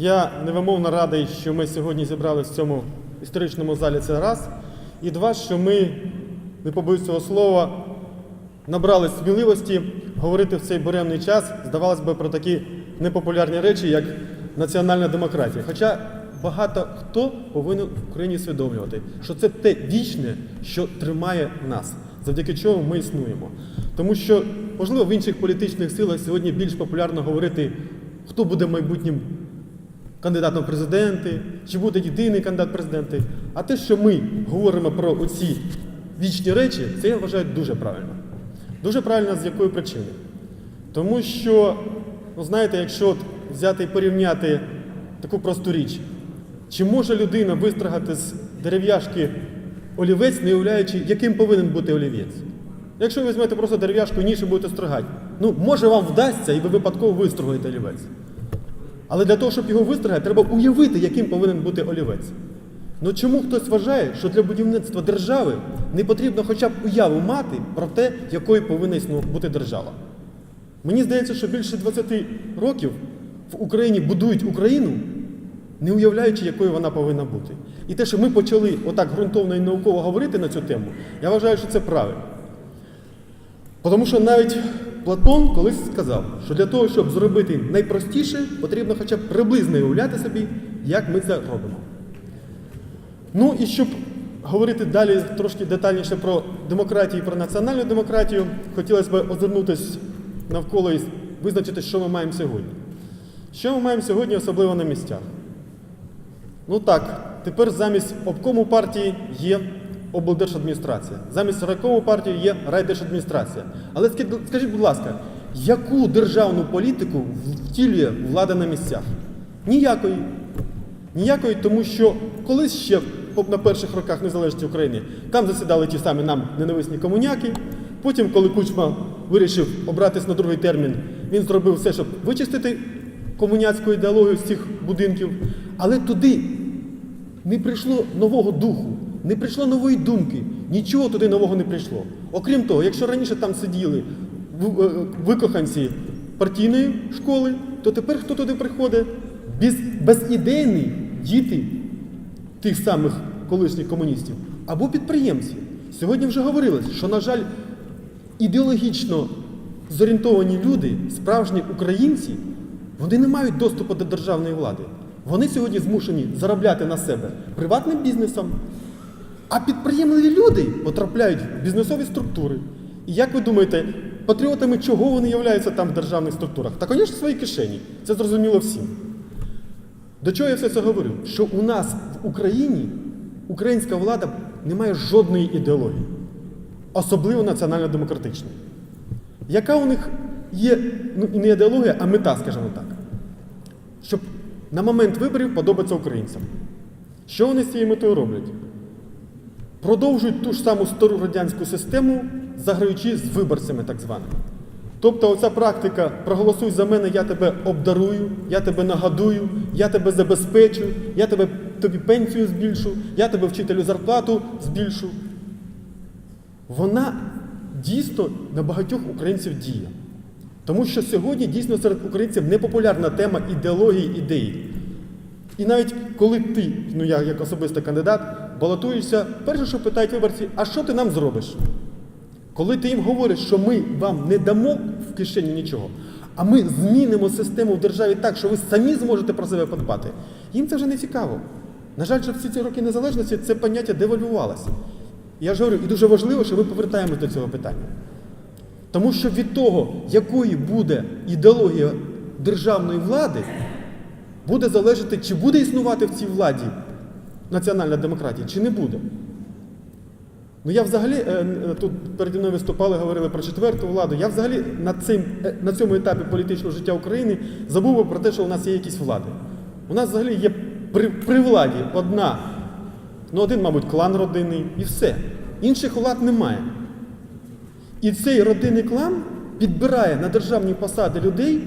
Я невимовно радий, що ми сьогодні зібралися в цьому історичному залі це раз. І два, що ми, не побоюсь цього слова, набрали сміливості говорити в цей буремний час, здавалось би, про такі непопулярні речі, як національна демократія. Хоча багато хто повинен в Україні усвідомлювати, що це те вічне, що тримає нас, завдяки чому ми існуємо. Тому що, можливо, в інших політичних силах сьогодні більш популярно говорити, хто буде майбутнім кандидатом в президенти, чи буде єдиний кандидат в президенти. А те, що ми говоримо про оці вічні речі, це я вважаю дуже правильно. Дуже правильно з якої причини? Тому що, ну знаєте, якщо от взяти і порівняти таку просту річ, чи може людина вистрагати з дерев'яшки олівець, не уявляючи, яким повинен бути олівець? Якщо ви візьмете просто дерев'яшку ніж і будете стригати, ну може вам вдасться, і ви випадково вистругаєте олівець. Але для того, щоб його вистригати, треба уявити, яким повинен бути олівець. Ну чому хтось вважає, що для будівництва держави не потрібно хоча б уяву мати про те, якою повинна бути держава? Мені здається, що більше 20 років в Україні будують Україну, не уявляючи, якою вона повинна бути. І те, що ми почали отак ґрунтовно і науково говорити на цю тему, я вважаю, що це правильно. Тому що навіть Платон колись сказав, що для того, щоб зробити найпростіше, потрібно хоча б приблизно уявляти собі, як ми це робимо. Ну і щоб говорити далі трошки детальніше про демократію і про національну демократію, хотілося б озирнутися навколо і визначити, що ми маємо сьогодні. Що ми маємо сьогодні, особливо на місцях? Ну так, тепер замість обкому партії є облдержадміністрація, замість райкому партії є райдержадміністрація. Але скажіть, будь ласка, яку державну політику втілює влада на місцях? Ніякої. Ніякої, тому що колись ще на перших роках незалежності України там засідали ті самі нам ненависні комуняки. Потім, коли Кучма вирішив обратись на другий термін, він зробив все, щоб вичистити комуняцьку ідеологію з цих будинків. Але туди не прийшло нового духу, не прийшло нової думки, нічого туди нового не прийшло. Окрім того, якщо раніше там сиділи е, викоханці партійної школи, то тепер хто туди приходить? Без, безідейні діти тих самих колишніх комуністів або підприємці. Сьогодні вже говорилось, що, на жаль, ідеологічно зорієнтовані люди, справжні українці, вони не мають доступу до державної влади. Вони сьогодні змушені заробляти на себе приватним бізнесом, а підприємливі люди потрапляють в бізнесові структури. І як ви думаєте, патріотами чого вони являються там в державних структурах? Та, звісно, свої кишені. Це зрозуміло всім. До чого я все це говорю? Що у нас в Україні українська влада не має жодної ідеології, особливо національно-демократичної. Яка у них є ну, не ідеологія, а мета, скажімо так, щоб на момент виборів подобатися українцям. Що вони з цією метою роблять? Продовжують ту ж саму стару радянську систему, заграючи з виборцями так званими. Тобто оця практика проголосуй за мене, я тебе обдарую, я тебе нагадую, я тебе забезпечу, я тебе, тобі пенсію збільшу, я тебе вчителю зарплату збільшу. Вона дійсно на багатьох українців діє. Тому що сьогодні дійсно серед українців непопулярна тема ідеології ідеї. І навіть коли ти, ну я як особистий кандидат, балотуєшся, перше, що питають виборці, а що ти нам зробиш? Коли ти їм говориш, що ми вам не дамо в кишені нічого, а ми змінимо систему в державі так, що ви самі зможете про себе подбати, їм це вже не цікаво. На жаль, що всі ці роки незалежності це поняття девальвувалося. Я ж говорю, і дуже важливо, що ми повертаємось до цього питання. Тому що від того, якою буде ідеологія державної влади, буде залежати, чи буде існувати в цій владі національна демократія, чи не буде. Ну я взагалі е, е, тут переді мною виступали, говорили про четверту владу. Я взагалі на, цим, е, на цьому етапі політичного життя України забув про те, що у нас є якісь влади. У нас взагалі є при, при владі одна, ну один, мабуть, клан родинний і все. Інших влад немає. І цей родинний клан підбирає на державні посади людей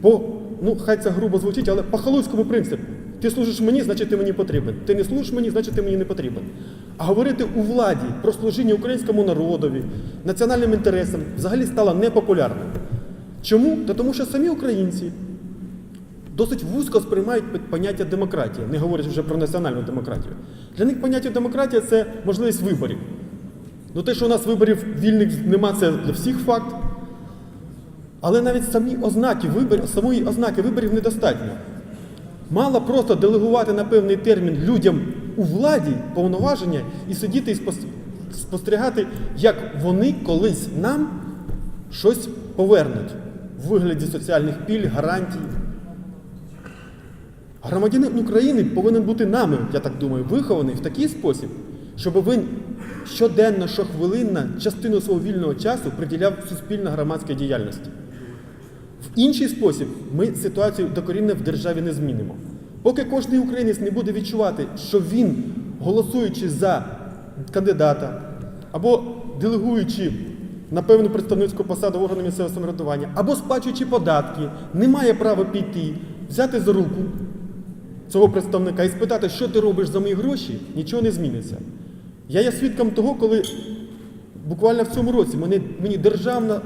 по, ну хай це грубо звучить, але по халуйському принципу. Ти служиш мені, значить ти мені потрібен. Ти не служиш мені, значить ти мені не потрібен. А говорити у владі про служіння українському народові, національним інтересам взагалі стало непопулярним. Чому? Та тому що самі українці досить вузько сприймають поняття демократія, не говорять вже про національну демократію. Для них поняття демократія це можливість виборів. Ну те, що у нас виборів вільних нема, це для всіх факт. Але навіть самі ознаки виборів, самої ознаки виборів недостатньо. Мало просто делегувати на певний термін людям у владі повноваження і сидіти і спостерігати, як вони колись нам щось повернуть в вигляді соціальних пільг, гарантій. Громадянин України повинен бути нами, я так думаю, вихований в такий спосіб, щоб він щоденно, щохвилинно частину свого вільного часу приділяв суспільно-громадській діяльності. В інший спосіб ми ситуацію докорінно в державі не змінимо. Поки кожен українець не буде відчувати, що він, голосуючи за кандидата або делегуючи на певну представницьку посаду в органи місцевого самоврядування, або сплачуючи податки, не має права піти, взяти за руку цього представника і спитати, що ти робиш за мої гроші, нічого не зміниться. Я є свідком того, коли буквально в цьому році мені державна,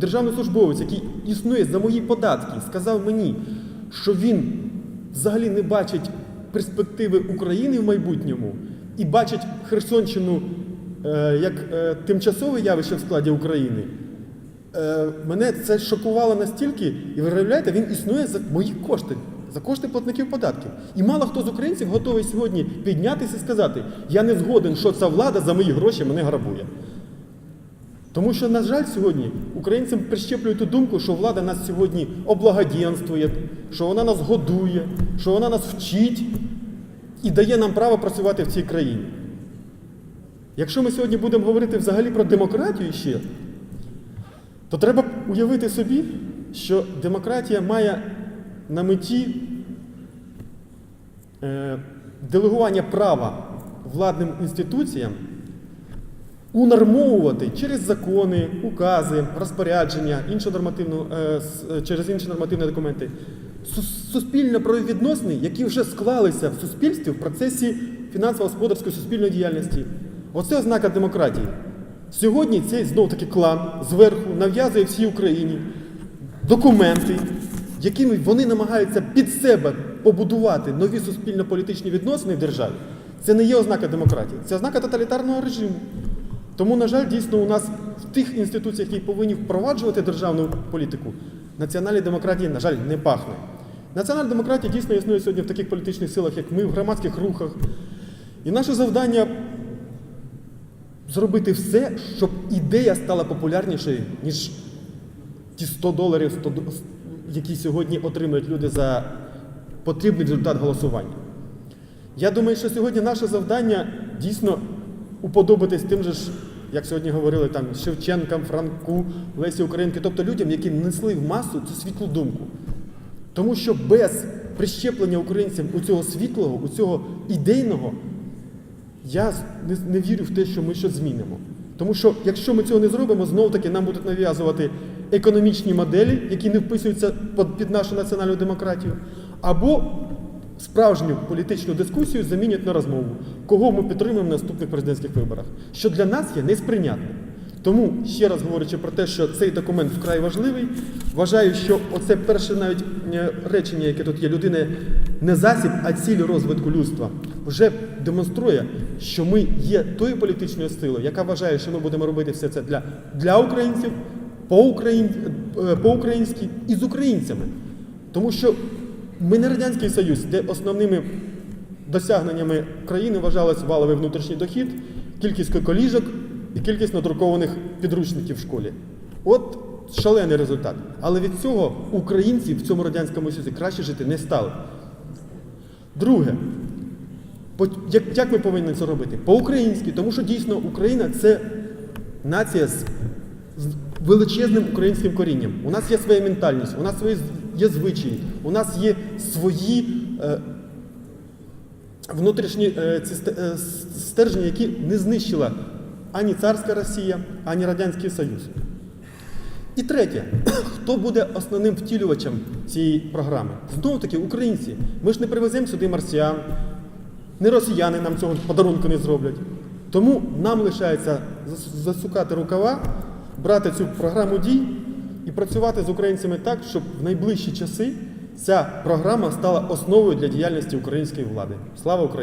державний службовець, який існує за мої податки, сказав мені, що він взагалі не бачить перспективи України в майбутньому і бачить Херсонщину е, як е, тимчасове явище в складі України. Е, мене це шокувало настільки, і ви уявляєте, він існує за мої кошти, за кошти платників податків. І мало хто з українців готовий сьогодні піднятися і сказати, я не згоден, що ця влада за мої гроші мене грабує. Тому що, на жаль, сьогодні українцям прищеплюють ту думку, що влада нас сьогодні облагоденствує, що вона нас годує, що вона нас вчить і дає нам право працювати в цій країні. Якщо ми сьогодні будемо говорити взагалі про демократію ще, то треба уявити собі, що демократія має на меті е, делегування права владним інституціям унормовувати через закони, укази, розпорядження, іншу нормативну, е, е, через інші нормативні документи, суспільно-правові відносини, які вже склалися в суспільстві в процесі фінансово-господарської суспільної діяльності. Оце ознака демократії. Сьогодні цей знов-таки клан зверху нав'язує всій Україні документи, якими вони намагаються під себе побудувати нові суспільно-політичні відносини в державі. Це не є ознака демократії, це ознака тоталітарного режиму. Тому, на жаль, дійсно у нас в тих інституціях, які повинні впроваджувати державну політику, національній демократії, на жаль, не пахне. Національна демократія дійсно існує сьогодні в таких політичних силах, як ми, в громадських рухах. І наше завдання зробити все, щоб ідея стала популярнішою, ніж ті 100 доларів, 100, до- які сьогодні отримують люди за потрібний результат голосування. Я думаю, що сьогодні наше завдання дійсно уподобатись тим же ж, як сьогодні говорили там Шевченкам, Франку, Лесі Українки, тобто людям, які несли в масу цю світлу думку. Тому що без прищеплення українцям у цього світлого, у цього ідейного, я не, вірю в те, що ми щось змінимо. Тому що якщо ми цього не зробимо, знов таки нам будуть нав'язувати економічні моделі, які не вписуються під нашу національну демократію, або справжню політичну дискусію замінять на розмову, кого ми підтримуємо на наступних президентських виборах, що для нас є несприйнятним. Тому, ще раз говорячи про те, що цей документ вкрай важливий, вважаю, що оце перше навіть е, речення, яке тут є, людина не засіб, а ціль розвитку людства, вже демонструє, що ми є тою політичною силою, яка вважає, що ми будемо робити все це для, для українців, по-україн- е, по-українськи і з українцями. Тому що ми не Радянський Союз, де основними досягненнями країни вважалось валовий внутрішній дохід, кількість коліжок і кількість надрукованих підручників в школі. От шалений результат. Але від цього українці в цьому радянському союзі краще жити не стали. Друге, як, ми повинні це робити? По-українськи, тому що дійсно Україна це нація з, величезним українським корінням. У нас є своя ментальність, у нас свої є звичаї, у нас є свої е, внутрішні е, ці е, стержні, які не знищила ані царська Росія, ані Радянський Союз. І третє, хто буде основним втілювачем цієї програми? Знову таки, українці. Ми ж не привеземо сюди марсіян, не росіяни нам цього подарунку не зроблять. Тому нам лишається засукати рукава, брати цю програму дій і працювати з українцями так, щоб в найближчі часи ця програма стала основою для діяльності української влади. Слава Україні!